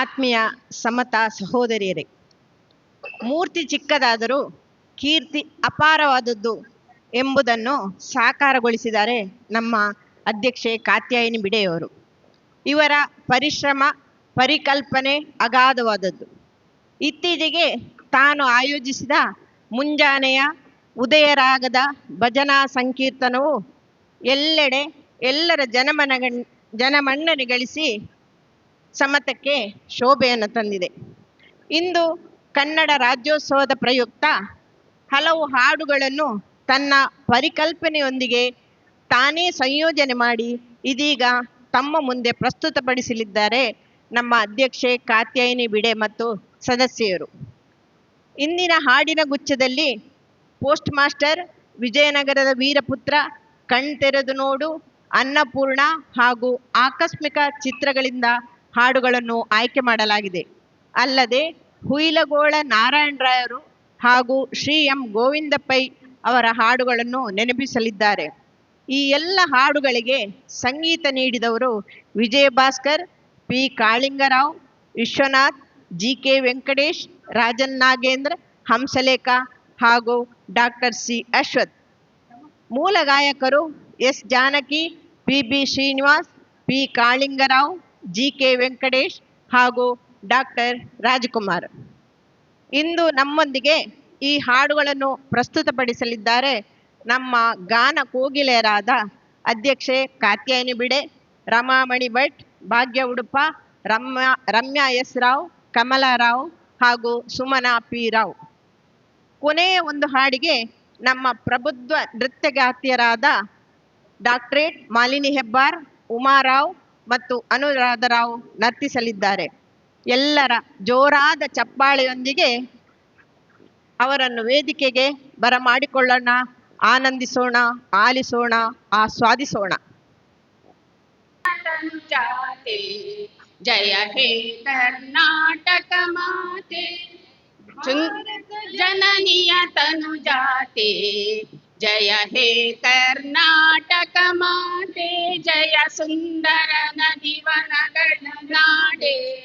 ಆತ್ಮೀಯ ಸಮತಾ ಸಹೋದರಿಯರೇ, ಮೂರ್ತಿ ಚಿಕ್ಕದಾದರೂ ಕೀರ್ತಿ ಅಪಾರವಾದದ್ದು ಎಂಬುದನ್ನು ಸಾಕಾರಗೊಳಿಸಿದ್ದಾರೆ ನಮ್ಮ ಅಧ್ಯಕ್ಷೆ ಕಾತ್ಯಾಯಿನಿ ಬಿಡೆಯವರು. ಇವರ ಪರಿಶ್ರಮ, ಪರಿಕಲ್ಪನೆ ಅಗಾಧವಾದದ್ದು. ಇತ್ತೀಚೆಗೆ ತಾನು ಆಯೋಜಿಸಿದ ಮುಂಜಾನೆಯ ಉದಯರಾಗದ ಭಜನಾ ಸಂಕೀರ್ತನವು ಎಲ್ಲೆಡೆ ಎಲ್ಲರ ಜನಮನಗ ಜನಮನ್ನಣೆ ಗಳಿಸಿ ಸಮತಕ್ಕೆ ಶೋಭೆಯನ್ನು ತಂದಿದೆ. ಇಂದು ಕನ್ನಡ ರಾಜ್ಯೋತ್ಸವದ ಪ್ರಯುಕ್ತ ಹಲವು ಹಾಡುಗಳನ್ನು ತನ್ನ ಪರಿಕಲ್ಪನೆಯೊಂದಿಗೆ ತಾನೇ ಸಂಯೋಜನೆ ಮಾಡಿ ಇದೀಗ ತಮ್ಮ ಮುಂದೆ ಪ್ರಸ್ತುತಪಡಿಸಲಿದ್ದಾರೆ ನಮ್ಮ ಅಧ್ಯಕ್ಷೆ ಕಾತ್ಯಾಯಿನಿ ಬಿಡೆ ಮತ್ತು ಸದಸ್ಯರು ಇಂದಿನ ಹಾಡಿನ ಗುಚ್ಛದಲ್ಲಿ ಪೋಸ್ಟ್ ಮಾಸ್ಟರ್ ವಿಜಯನಗರದ ವೀರಪುತ್ರ ಕಣ್ತೆರೆದು ನೋಡು, ಅನ್ನಪೂರ್ಣ ಹಾಗೂ ಆಕಸ್ಮಿಕ ಚಿತ್ರಗಳಿಂದ ಹಾಡುಗಳನ್ನು ಆಯ್ಕೆ ಮಾಡಲಾಗಿದೆ. ಅಲ್ಲದೆ, ಹುಯಿಲಗೋಳ ನಾರಾಯಣರಾಯರು ಹಾಗೂ ಶ್ರೀ ಎಂ ಗೋವಿಂದ ಪೈ ಅವರ ಹಾಡುಗಳನ್ನು ನೆನಪಿಸಲಿದ್ದಾರೆ. ಈ ಎಲ್ಲ ಹಾಡುಗಳಿಗೆ ಸಂಗೀತ ನೀಡಿದವರು Vijaya Bhaskar P Kalingarao, Vishwanath, G K Venkatesh, Rajan Nagendra, Hamsalekha ಹಾಗೂ ಡಾಕ್ಟರ್ ಸಿ ಅಶ್ವಥ್. ಮೂಲ ಗಾಯಕರು S Janaki, P B Srinivas, P Kalingarao G K Venkatesh ಹಾಗೂ ಡಾಕ್ಟರ್ ರಾಜಕುಮಾರ್. ಇಂದು ನಮ್ಮೊಂದಿಗೆ ಈ ಹಾಡುಗಳನ್ನು ಪ್ರಸ್ತುತಪಡಿಸಲಿದ್ದಾರೆ ನಮ್ಮ ಗಾನ ಕೋಗಿಲೆಯರಾದ ಅಧ್ಯಕ್ಷೆ ಕಾತ್ಯಾಯಿನಿ ಬಿಡೆ, ರಮಾಮಣಿ ಭಟ್, ಭಾಗ್ಯ ಉಡುಪ, ರಮ್ಯಾ ರಮ್ಯಾ ಎಸ್ ರಾವ್, ಕಮಲಾ ರಾವ್ ಹಾಗೂ ಸುಮನಾ ಪಿ ರಾವ್. ಕೊನೆಯ ಒಂದು ಹಾಡಿಗೆ ನಮ್ಮ ಪ್ರಬುದ್ಧ ನೃತ್ಯಗಾತಿಯರಾದ ಡಾಕ್ಟ್ರೇಟ್ ಮಾಲಿನಿ ಹೆಬ್ಬಾರ್ ಉಮಾರಾವ್ ಮತ್ತು ಅನುರಾಧರಾವ್ ನರ್ತಿಸಲಿದ್ದಾರೆ. ಎಲ್ಲರ ಜೋರಾದ ಚಪ್ಪಾಳೆಯೊಂದಿಗೆ ಅವರನ್ನು ವೇದಿಕೆಗೆ ಬರಮಾಡಿಕೊಳ್ಳೋಣ ಆನಂದಿಸೋಣ ಆಲಿಸೋಣ ಆಸ್ವಾದಿಸೋಣ. ಜಯ ಹೇ ಕರ್ನಾಟಕ ಮಾತೆ ಜನನಿಯ ತನು ಜಾತೆ जय हे कर्नाटक माते, जय सुंदर नदिवन गणनाडे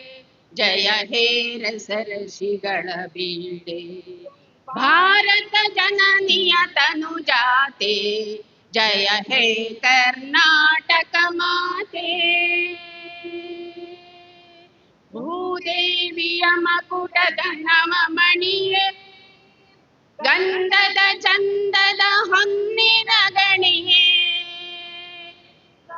जय हे रसरषिगण बीडे. भारत जननीय तनु जाते, जय हे कर्नाटक माते. भूदेविय मकुटधनम मणिये ಗಂಧದ ಚಂದದ ಹೊನ್ನಿನ ಗಣಿಯೇ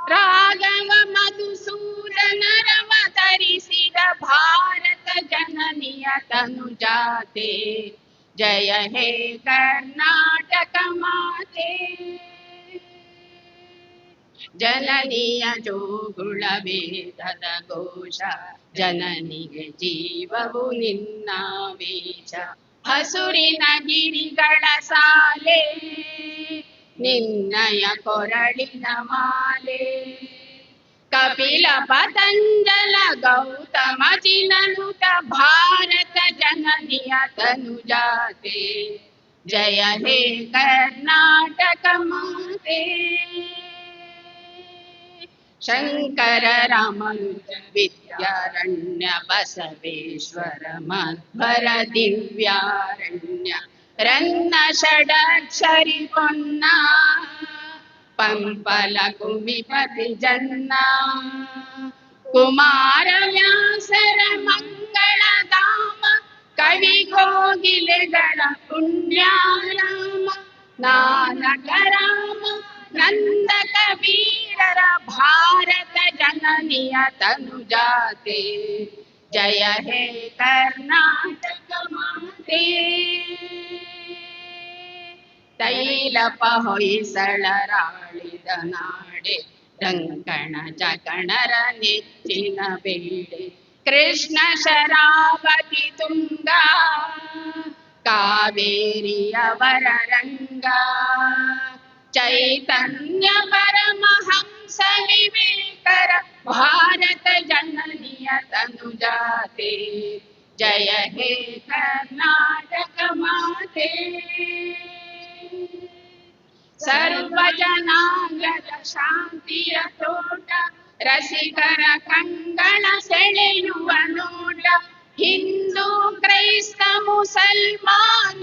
ರಾಘವ ಮಧುಸೂದನರವ ಧರಿಸಿದ ಭಾರತ ಜನನಿಯ ತನು ಜಾತೆ ಜಯ ಹೇ ಕರ್ನಾಟಕ ಮಾತೆ ಜನನಿಯ ಜೋಗುಳ ವೇದದ ಘೋಷ ಜನನಿಗೆ ಜೀವವು ನಿನ್ನ ವೇಷ ಹಸುರಿನ ಗಿರಿಗಳ ಸಾಲೆ ನಿನ್ನಯ ಕೊರಳಿನ ಮಾಲೆ ಕಪಿಲ ಪತಂಜಲ ಗೌತಮ ಚಿನನುತ ಭಾರತ ಜನನಿಯ ತನು ಜಾತೆ ಜಯ ಹೇ ಕರ್ನಾಟಕ ಮಾತೆ शङ्कर रामनुज बसवेश्वर मध्वर दिव्यारण्य रन्न षडक्षरि पुन्ना पम्पलकुविपति जन्ना कुमारव्यासर मङ्गलधाम कविकोगिलगण पुण्याराम नानकराम ಕೋಗಿಲೆಗಳ ಪುಣ್ಯಾರಾಮ ನಾನಕ ರಾಮ ನಂದ ಕಬೀರರ ಭಾರತ ಜನನಿಯ ತನು ಜಾತೆ ಜಯ ಹೇ ಕರ್ನಾಟಕ ಮಾತೆ ತೈಲಪ ಹೊಯ್ಸಳರಾಳಿದ ನಾಡೆ ರಂಕಣ ಜಗಣರ ನೆಚ್ಚಿನ ಬೇಡೆ ಕೃಷ್ಣ ಶರಾವತಿ ತುಂಗ ಕಾವೇರಿಯವರ ರಂಗ चैतन्य परम हंस विवेकर भारत जननीय तनुजाते। जय हे कर्नाटक माते। सर्वजनाय शांति तोट रसिकर कंगण सेलेयुव नोट हिंदू क्रैस्त, मुसलमान।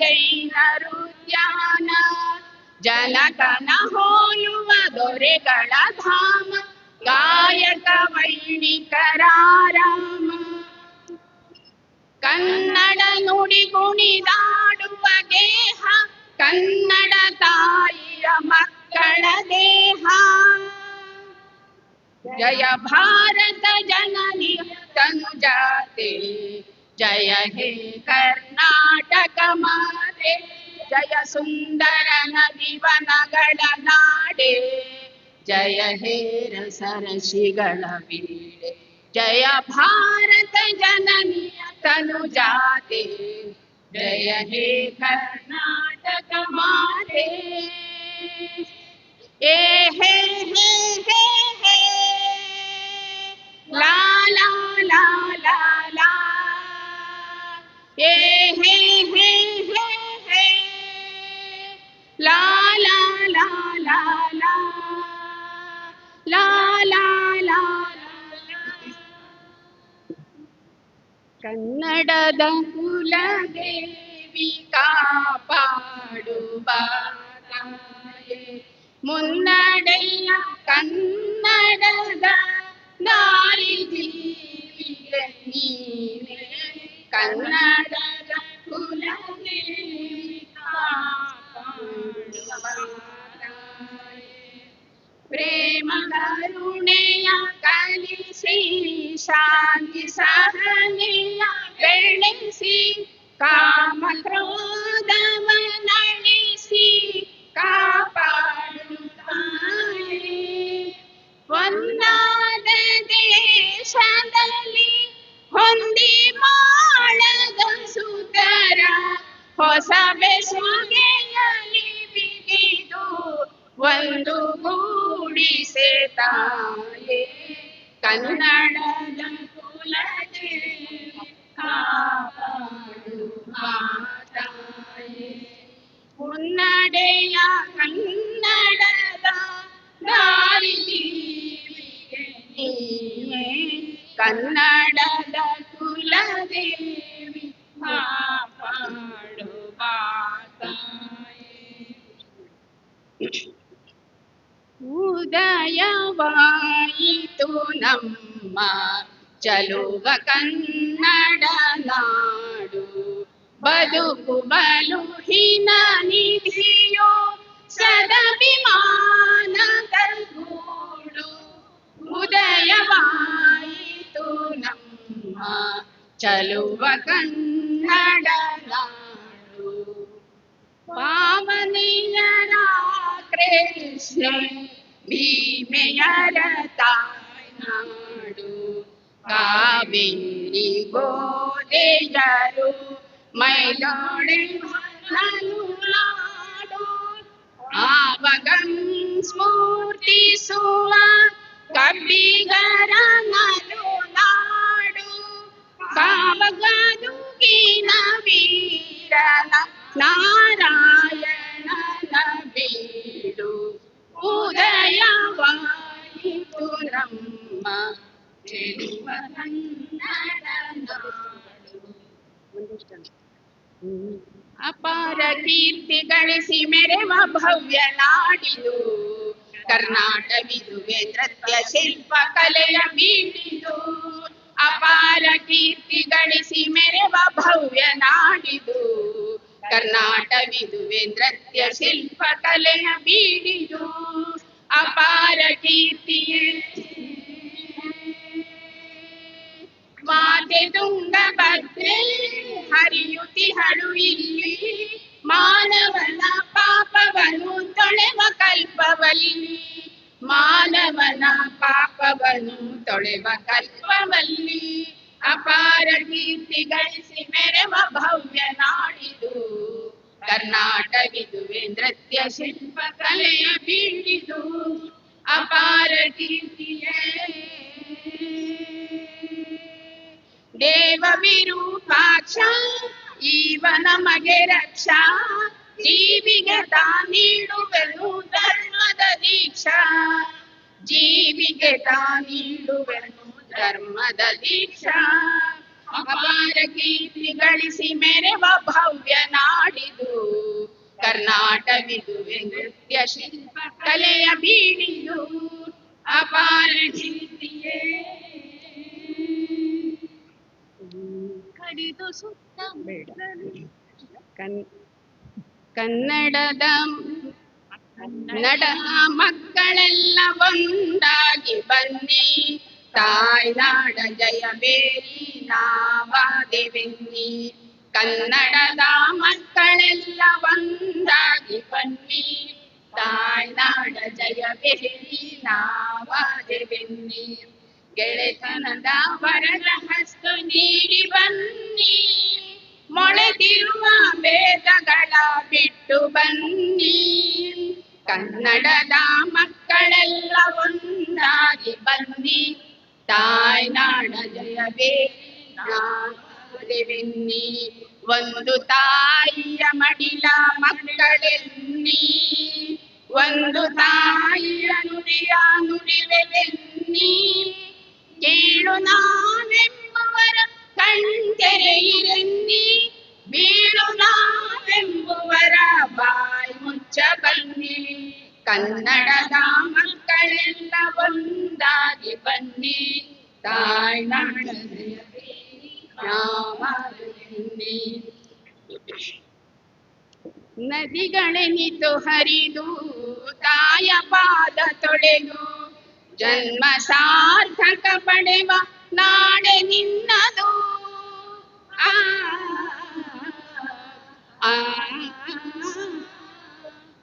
ಜೈನರುದ್ಯಾನ ಜನಕನ ಹೋಲುವ ದೊರೆಗಳ ಧಾಮ ಗಾಯಕ ವೈಣಿಕರಾರಾಮ ಕನ್ನಡ ನುಡಿ ಕುಣಿದಾಡುವ ಗೇಹ ಕನ್ನಡ ತಾಯಿಯ ಮಕ್ಕಳ ದೇಹ ಜಯ ಭಾರತ ಜನನಿ ತನುಜಾತೆ ಜಯ ಹೇ ಕರ್ನಾಟಕ ಮಾತೆ ಜಯ ಸುಂದರ ನದಿವನಗಳ ನಾಡೆ ಜಯ ಹೇ ರಸರಶಿಗಳ ಬೀಡೆ ಜಯ ಭಾರತ ಜನನಿಯ ತನುಜಾತೆ ಜಯ ಹೇ ಕರ್ನಾಟಕ ಮಾತೆ ಏ ಹೇ ಹೇ ಹೇ ಹೇ ಲಾ ಲಾ ಲಾ ಲಾ ಲಾ ಕನ್ನಡದ ಕುಲದೇವಿ ಕಾಪಾಡುವ ತಾಯೇ ಮುನ್ನಡೆಯ ಕನ್ನಡದ ನಾರಿ ಜೀವಿಗೆ ನೀನೆ ಕನ್ನಡದ ಕುಲದೇವಿ ಕಾಪಾಡುವ ತಾಯೇ ಪ್ರೇಮ ಕರುಣೆಯ ಕಲಿಸಿ ಶಾಂತಿ ಸಹನೆಯ ಬೆಳೆಸಿ ಕಾಮ ಕ್ರೋಧವ ನಡೆಸಿ ಕಾಪಾಡುತ್ತಾಳೆ ಒಂದಾದ ದೇಶದಲ್ಲಿ ಹೊಂದಿ ಮಾಡದ ಸುತರ ಹೊಸ ಬೆಸುಗೆಯಲ್ಲಿ ಬಿಗಿದು ಒಂದು ಗೂಡಿಸೆ ತಾಯೇ ಕನ್ನಡದ ಕುಲದೇವಿ ಕಾಪಾಡುವ ತಾಯೇ ಮುನ್ನಡೆಯ ಕನ್ನಡದ ದಾರಿ ಜೀವಿಗೆ ನೀನೇ ಕನ್ನಡದ ಕುಲದೇವಿ ಕಾಪಾಡುವ ತಾಯೇ ಉದಯವಾಯಿತು ನಮ್ಮ ಚಲುವ ಕನ್ನಡ ನಾಡು ಬದುಕು ಬಲುಹಿನ ನಿಧಿಯೋ ಸದಭಿಮಾನ ಗೂಡು ಉದಯವಾಯಿತು ನಮ್ಮ ಚಲುವ ಕನ್ನಡ ನಾಡು ಪಾವನಿಯರ Krishna ಭೀಮೆಯರ ತಾಯ್ನಾಡು Kaveri ಗೋದೆಯರು my darling Nanulado, Avagan Smurti Suva, Kabigara Nanulado, Kavagadu Kina Virana, Narayana Nabidu, Udayavani Puramma, Cheluvanandana. Understand. ಅಪಾರ ಕೀರ್ತಿ ಗಳಿಸಿ ಮೆರೆವ ಭವ್ಯ ನಾಡಿದು ಕರ್ನಾಟವಿದುವೆ ನೃತ್ಯ ಶಿಲ್ಪ ಕಲೆಯ ಬೀಡಿದು ಅಪಾರ ಕೀರ್ತಿ ಗಳಿಸಿ ಮೆರೆವ ಭವ್ಯ ನಾಡಿದು ಕರ್ನಾಟವಿದುವೆ ನೃತ್ಯ ಶಿಲ್ಪ ಕಲೆಯ ಬೀಡಿದು ಅಪಾರ ಕೀರ್ತಿಯೇ ಮಾತೆ ತುಂಗಭದ್ರೆ ಹರಿಯುತಿಹಳು ಇಲ್ಲಿ ಮಾನವನ ಪಾಪವನ್ನು ತೊಳೆವ ಕಲ್ಪವಲ್ಲಿ ಮಾನವನ ಪಾಪವನ್ನು ತೊಳೆವ ಕಲ್ಪವಲ್ಲಿ ಅಪಾರ ಕೀರ್ತಿ ಗಳಿಸಿ ಮೆರೆವ ಭವ್ಯ ನಾಡಿದು ಕರ್ನಾಟವಿದುವೆ ನೃತ್ಯ ಶಿಲ್ಪ ಕಲೆಯ ಬೀಡಿದು ಅಪಾರ ಕೀರ್ತಿಯೇ ದೇವ ವಿರೂಪಾಕ್ಷ ಈವ ನಮಗೆ ರಕ್ಷಾ, ಜೀವಿಗೆ ತಾನೀಡುವೆನು ಧರ್ಮದ ದೀಕ್ಷಾ. ಜೀವಿಗೆ ತಾನೀಡುವೆನು ಧರ್ಮದ ದೀಕ್ಷಾ. ಅಪಾರ ಕೀರ್ತಿ ಗಳಿಸಿ ಮೆರೆವ ಭವ್ಯ ನಾಡಿದು ಕರ್ನಾಟವಿದುವೆ ನೃತ್ಯ ಶಿಲ್ಪ ಕಲೆಯ ಬೀಡಿದು. ಅಪಾರ ಕೀರ್ತಿಯೇ. ಕಡಿದು ಸುತ್ತ ಕನ್ ಕನ್ನಡದ ನಡ ಮಕ್ಕಳೆಲ್ಲ ಒಂದಾಗಿ ಬನ್ನಿ. ತಾಯ್ನಾಡ ಜಯಬೇರಿ ನಾವಾದೆವೆನ್ನಿ ಕನ್ನಡದ ಮಕ್ಕಳೆಲ್ಲ ಒಂದಾಗಿ ಬನ್ನಿ. ತಾಯ್ನಾಡ ಜಯಬೇರಿ ನಾವಾದೆವೆನ್ನಿ ಗೆಳೆತನದ ವರದ ಹಸ್ತು ನೀಡಿ ಬನ್ನಿ. ಮೊಳೆದಿರುವ ಭೇದಗಳ ಬಿಟ್ಟು ಬನ್ನಿ. ಕನ್ನಡದ ಮಕ್ಕಳೆಲ್ಲ ಒಂದಾಗಿ ಬನ್ನಿ. ತಾಯ್ನಾಡ ಜಯವೇ ನಾವೆನ್ನಿ ಒಂದು ತಾಯಿಯ ಮಡಿಲ ಮಕ್ಕಳೆನ್ನಿ. ಒಂದು ತಾಯಿಯ ನುಡಿಯ ನುಡಿವೆನ್ನಿ ಕೇಳು ನಾವೆಂಬುವರ ಕಣ್ತೆರೆಯಿರನ್ನಿ ಬೀಳು ನಾವೆಂಬುವರ ಬಾಯಿ ಮುಚ್ಚ ಬನ್ನಿ. ಕನ್ನಡದ ಮಕ್ಕಳೆಲ್ಲ ಒಂದಾಗಿ ಬನ್ನಿ. ತಾಯ್ನಾಡ ನಾವಾಗಲೆನ್ನಿ ನದಿಗಳೆನಿತು ಹರಿದು, ತಾಯ ಪಾದ ತೊಳೆದು. ಜನ್ಮ ಸಾರ್ಥಕ ಪಡೆವ ನಾಡೆ ನಿನ್ನದು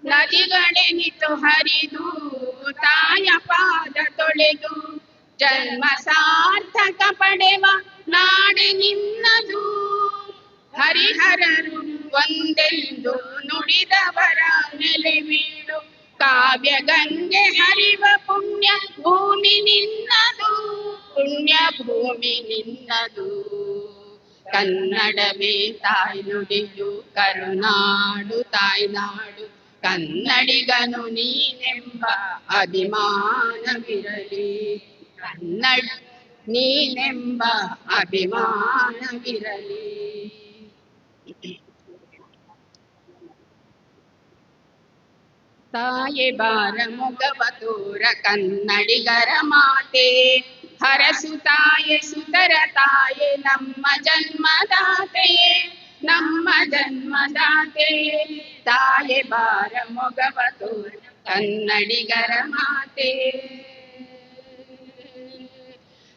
ನದಿಗಳೆನಿತು ಹರಿದು ತಾಯ ಪಾದ ತೊಳೆದು ಜನ್ಮ ಸಾರ್ಥಕ ಪಡೆವ ನಾಡೆ ನಿನ್ನದು ಹರಿಹರರು ಒಂದೆಂದು ನುಡಿದವರ ನೆಲೆ ಬೀಡು ಕಾವ್ಯ ಗಂಗೆ ಹರಿವ ಪುಣ್ಯ ಭೂಮಿ ನಿನ್ನದು ಪುಣ್ಯ ಭೂಮಿ ನಿನ್ನದು ಕನ್ನಡವೇ ತಾಯಿ ನುಡಿಯು ಕರುನಾಡು ತಾಯ್ನಾಡು ಕನ್ನಡಿಗನು ನೀನೆಂಬ ಅಭಿಮಾನವಿರಲಿ ಕನ್ನಡ ನೀನೆಂಬ ಅಭಿಮಾನವಿರಲಿ ತಾಯೆ ಬಾರ ಮೊಗವ ತೋರ ಕನ್ನಡಿಗರ ಮಾತೆ ಹರಸು ತಾಯೆ ಸುತರ ತಾಯೆ ನಮ್ಮ ಜನ್ಮದಾತೆಯೇ ನಮ್ಮ ಜನ್ಮದಾತೆಯೇ ತಾಯೆ ಬಾರ ಮೊಗವ ತೋರ ಕನ್ನಡಿಗರ ಮಾತೆ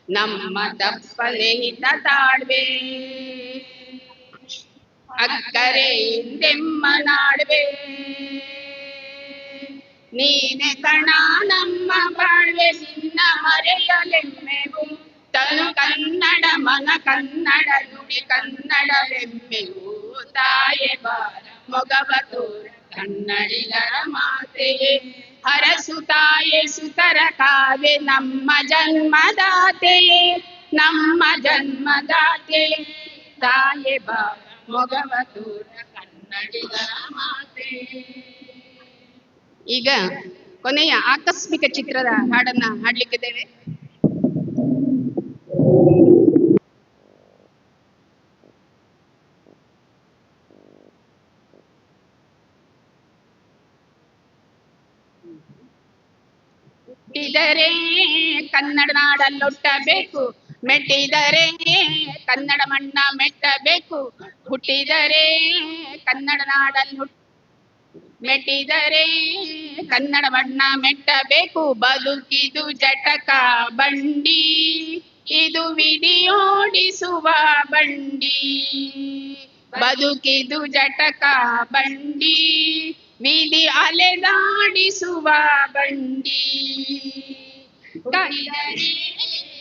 ನಮ್ಮ ತಪ್ಪಲೆ ಹಿತ ತಾಳ್ವೆ ಅಕ್ಕರೆ ಹಿಂದೆಮ್ಮ ನಾಡ್ವೆ ನೀನೆ ಕಣ ನಮ್ಮ ಬಾಳ್ವೆ ನಿನ್ನ ಮರೆಯಲೆಮ್ಮೆವು. ತನು ಕನ್ನಡ, ಮನ ಕನ್ನಡ, ನುಡಿ ಕನ್ನಡವೆಮ್ಮೆವು. ತಾಯೆ ಬಾರ, ಮೊಗವ ತೋರ, ಕನ್ನಡಿಗರ ಮಾತೆಯೇ. ಹರಸು ತಾಯೆ, ಸುತರ ಕಾವೆ ನಮ್ಮ ಜನ್ಮದಾತೆಯೇ ನಮ್ಮ ಜನ್ಮದಾತೆಯೇ. ತಾಯೆ ಬಾರ, ಮೊಗವ ತೋರ, ಕನ್ನಡಿಗರ ಮಾತೆಯೇ. ಈಗ ಕೊನೆಯ ಆಕಸ್ಮಿಕ ಚಿತ್ರದ ಹಾಡನ್ನ ಹಾಡ್ಲಿಕ್ಕಿದ್ದೇವೆ. ಹುಟ್ಟಿದರೆ ಕನ್ನಡ ನಾಡಲ್ಲೊಟ್ಟಬೇಕು ಮೆಟ್ಟಿದರೆ ಕನ್ನಡ ಮಣ್ಣ ಮೆಟ್ಟಬೇಕು. ಹುಟ್ಟಿದರೆ ಕನ್ನಡ ನಾಡಲ್ಲಿ ಮೆಟ್ಟಿದರೆ ಕನ್ನಡ ಬಣ್ಣ ಮೆಟ್ಟಬೇಕು, ಬದುಕಿದು ಜಟಕ ಬಂಡಿ. ಇದು ವಿಡಿಯೋಡಿಸುವ ಬಂಡಿ. ಬದುಕಿದು ಜಟಕ ಬಂಡಿ, ವಿಧಿ ಅಲೆದಾಡಿಸುವ ಬಂಡಿ.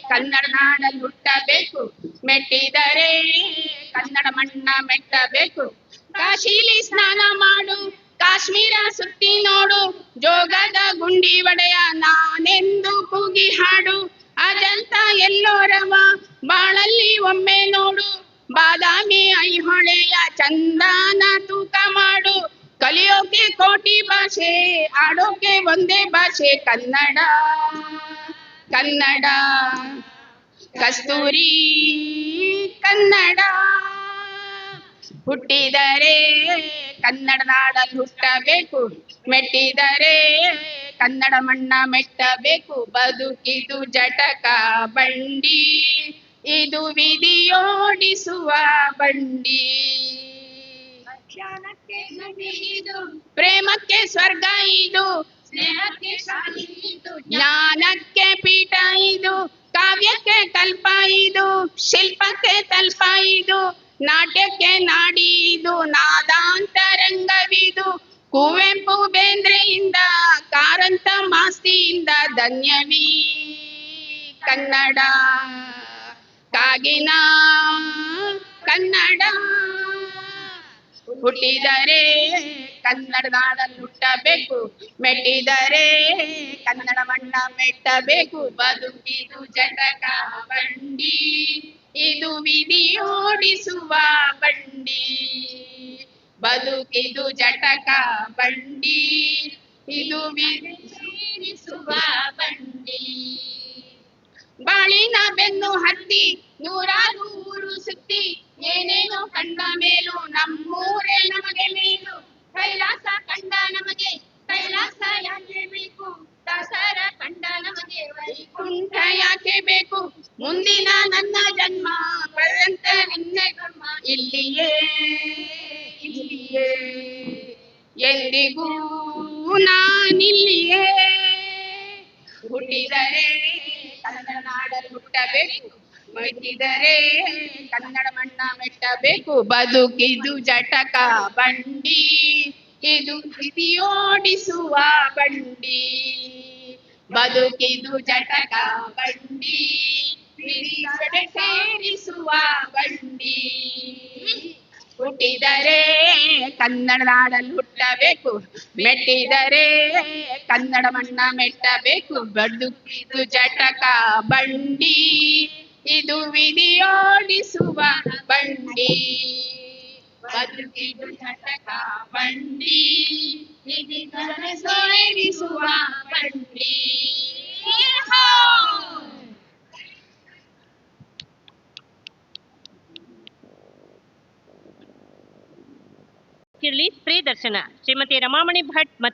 ಕನ್ನಡ ನಾಡ ಹುಟ್ಟಬೇಕು ಮೆಟ್ಟಿದರೆ ಕನ್ನಡ ಮಣ್ಣ ಮೆಟ್ಟಬೇಕು. ಕಾಶಿಲಿ ಸ್ನಾನ ಮಾಡು ಕಾಶ್ಮೀರ ಸುತ್ತಿ ನೋಡು, ಜೋಗದ ಗುಂಡಿ ಒಡೆಯ ನಾನೆಂದು ಕೂಗಿ ಹಾಡು. ಅಜಂತ ಎಲ್ಲೋರವ, ಬಾಳಲ್ಲಿ ಒಮ್ಮೆ ನೋಡು. ಬಾದಾಮಿ ಐಹೊಳೆಯ ಚಂದಾನ ತೂಕ ಮಾಡು. ಕಲಿಯೋಕೆ ಕೋಟಿ ಭಾಷೆ, ಆಡೋಕೆ ಒಂದೇ ಭಾಷೆ, ಕನ್ನಡ. ಕನ್ನಡ. ಕಸ್ತೂರಿ ಕನ್ನಡ. ಹುಟ್ಟಿದರೆ ಕನ್ನಡ ನಾಡಲ್ಲಿ ಹುಟ್ಟಬೇಕು. ಮೆಟ್ಟಿದರೆ ಕನ್ನಡ ಮಣ್ಣ ಮೆಟ್ಟಬೇಕು. ಬದುಕಿದು ಜಟಕ ಬಂಡಿ. ಇದು ವಿಧಿಯೋಡಿಸುವ ಬಂಡಿ. ಪ್ರೇಮಕ್ಕೆ ಸ್ವರ್ಗ ಇದು. ಸ್ನೇಹಕ್ಕೆ ಶಾಲಿ ಇದು. ಜ್ಞಾನಕ್ಕೆ ಪೀಠ ಇದು. ಕಾವ್ಯಕ್ಕೆ ಕಲ್ಪ ಇದು. ಶಿಲ್ಪಕ್ಕೆ ತಲ್ಪ ಇದು. ನಾಟ್ಯಕ್ಕೆ ನಾಡಿದು ನಾದಾಂತರಂಗವಿದು. ಕುವೆಂಪು ಬೇಂದ್ರೆಯಿಂದ, ಕಾರಂತ ಮಾಸ್ತಿಯಿಂದ ಧನ್ಯವೀ ಕನ್ನಡ. ಕಾಗಿನ ಕನ್ನಡ. ಹುಟ್ಟಿದರೆ ಕನ್ನಡ ನಾಡಲ್ಲಿ ಹುಟ್ಟಬೇಕು ಮೆಟ್ಟಿದರೆ ಕನ್ನಡ ಮಣ್ಣ ಮೆಟ್ಟಬೇಕು. ಬದುಕಿದು ಜಟಕ ಬಂಡಿ. ಇದು ವಿಧಿ ಓಡಿಸುವ ಬಂಡಿ. ಬದುಕಿದು ಜಟಕ ಬಂಡಿ. ಇದು ವಿಧಿ ಓಡಿಸುವ ಬಂಡಿ. ಬಾಳಿನ ಬೆನ್ನು ಹತ್ತಿ ನೂರಾರು ಊರು ಸುತ್ತಿ ಏನೇನೋ ಕಂಡ ಮೇಲೂ ನಮ್ಮೂರೇ ನಮಗೆ ಮೇಲು. ಕೈಲಾಸ ಕಂಡ ನಮಗೆ ಕೈಲಾಸ ಯಾಕೆ ಬೇಕು? ದಸರ ಕಂಡ ನಮಗೆ ವೈಕುಂಠ ಯಾಕೆ ಬೇಕು? ಮುಂದಿನ ನನ್ನ ಜನ್ಮ, ಪರ್ಯಂತ ನಿನ್ನೆ ಕರ್ಮ ಇಲ್ಲಿಯೇ ಇಲ್ಲಿಯೇ, ಎಂದಿಗೂ ನಾನಿಲ್ಲಿಯೇ. ಹುಟ್ಟಿದರೆ ಕನ್ನಡ ನಾಡಲ್ಲಿ ಹುಟ್ಟಬೇಕು, ಮೆಟ್ಟಿದರೆ ಕನ್ನಡ ಮಣ್ಣ ಮೆಟ್ಟಬೇಕು. ಬದುಕಿದು ಜಟಕ, ಬಂಡಿ, ಇದು ಓಡಿಸುವ ಬಂಡಿ. ಬದುಕಿದು ಜಟಕ ಬಂಡಿ. ಸೇರಿಸುವ ಬಂಡಿ. ಹುಟ್ಟಿದರೆ ಕನ್ನಡ ನಾಡಲ್ಲಿ ಹುಟ್ಟಬೇಕು ಮೆಟ್ಟಿದರೆ ಕನ್ನಡ ಮಣ್ಣ ಮೆಟ್ಟಬೇಕು. ಬದುಕಿದು ಜಟಕ ಬಂಡಿ. ಇದು ವಿಧಿಯೋಡಿಸುವ ಬಂಡಿ. ಬದುಕಿದು ಜಟಕ ಬಂಡಿ ವಿಧಿ ಕಡೆ ಸೇರಿಸುವ ಬಂಡಿ ಹೋ! ಕಿರ್ಲಿ ಸ್ತ್ರೀ ದರ್ಶನ ಶ್ರೀಮತಿ ರಮಾಮಣಿ ಭಟ್ ಮತ್ತು